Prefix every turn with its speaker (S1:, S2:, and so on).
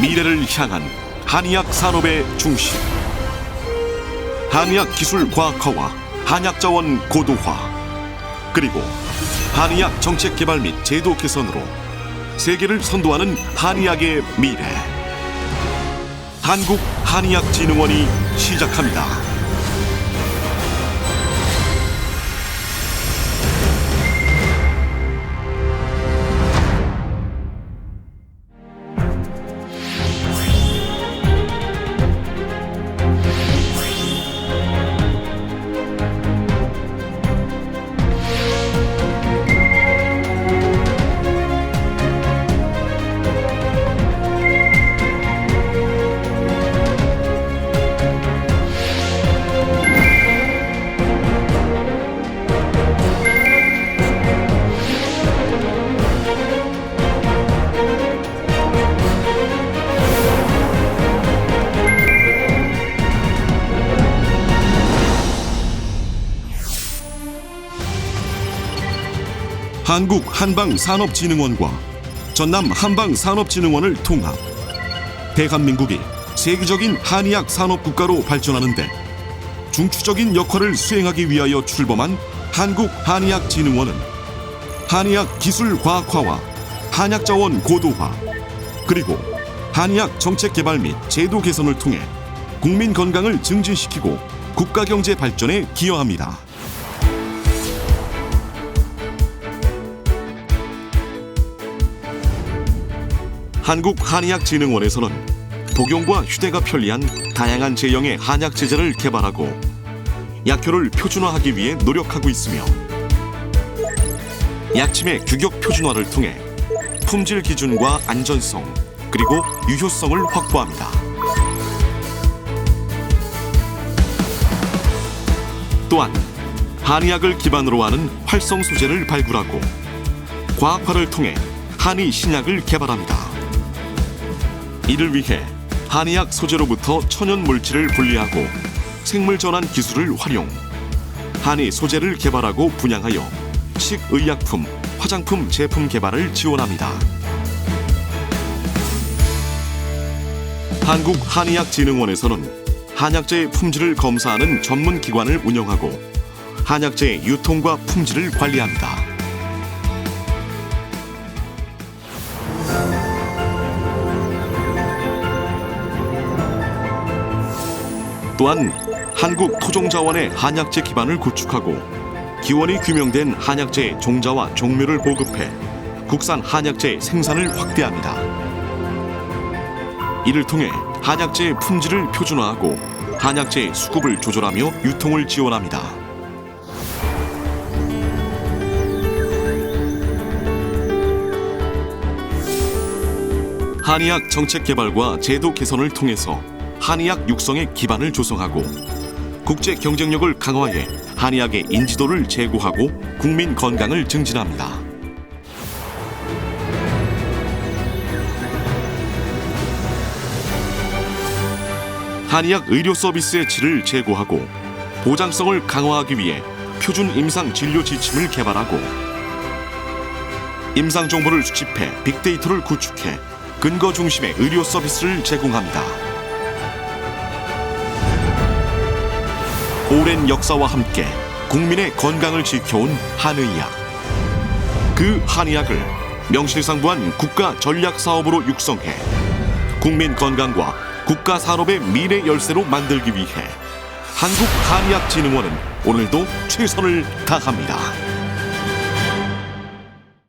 S1: 미래를 향한 한의학 산업의 중심. 한의학 기술 과학화와 한약 자원 고도화. 그리고 한의학 정책 개발 및 제도 개선으로 세계를 선도하는 한의학의 미래. 한국 한의학진흥원이 시작합니다. 한국 한방산업진흥원과 전남 한방산업진흥원을 통합. 대한민국이 세계적인 한의학 산업 국가로 발전하는데 중추적인 역할을 수행하기 위하여 출범한 한국 한의학진흥원은 한의학 기술 과학화와 한약 자원 고도화 그리고 한의학 정책 개발 및 제도 개선을 통해 국민 건강을 증진시키고 국가 경제 발전에 기여합니다. 한국 한의학진흥원에서는 복용과 휴대가 편리한 다양한 제형의 한약 제제를 개발하고 약효를 표준화하기 위해 노력하고 있으며 약침의 규격 표준화를 통해 품질 기준과 안전성 그리고 유효성을 확보합니다. 또한 한의학을 기반으로 하는 활성 소재를 발굴하고 과학화를 통해 한의 신약을 개발합니다. 이를 위해 한의학 소재로부터 천연 물질을 분리하고 생물 전환 기술을 활용 한의 소재를 개발하고 분양하여 식의약품, 화장품 제품 개발을 지원합니다. 한국 한의학 진흥원에서는 한약재의 품질을 검사하는 전문 기관을 운영하고 한약재의 유통과 품질을 관리합니다. 또한 한국 토종자원의 한약재 기반을 구축하고 기원이 규명된 한약재의 종자와 종묘를 보급해 국산 한약재 생산을 확대합니다. 이를 통해 한약재의 품질을 표준화하고 한약재의 수급을 조절하며 유통을 지원합니다. 한의학 정책 개발과 제도 개선을 통해서 한의학 육성의 기반을 조성하고 국제 경쟁력을 강화해 한의학의 인지도를 제고하고 국민 건강을 증진합니다. 한의학 의료 서비스의 질을 제고하고 보장성을 강화하기 위해 표준 임상 진료 지침을 개발하고 임상 정보를 수집해 빅데이터를 구축해 근거 중심의 의료 서비스를 제공합니다. 오랜 역사와 함께 국민의 건강을 지켜온 한의학. 그 한의학을 명실상부한 국가 전략 사업으로 육성해 국민 건강과 국가 산업의 미래 열쇠로 만들기 위해 한국 한의학진흥원은 오늘도 최선을 다합니다.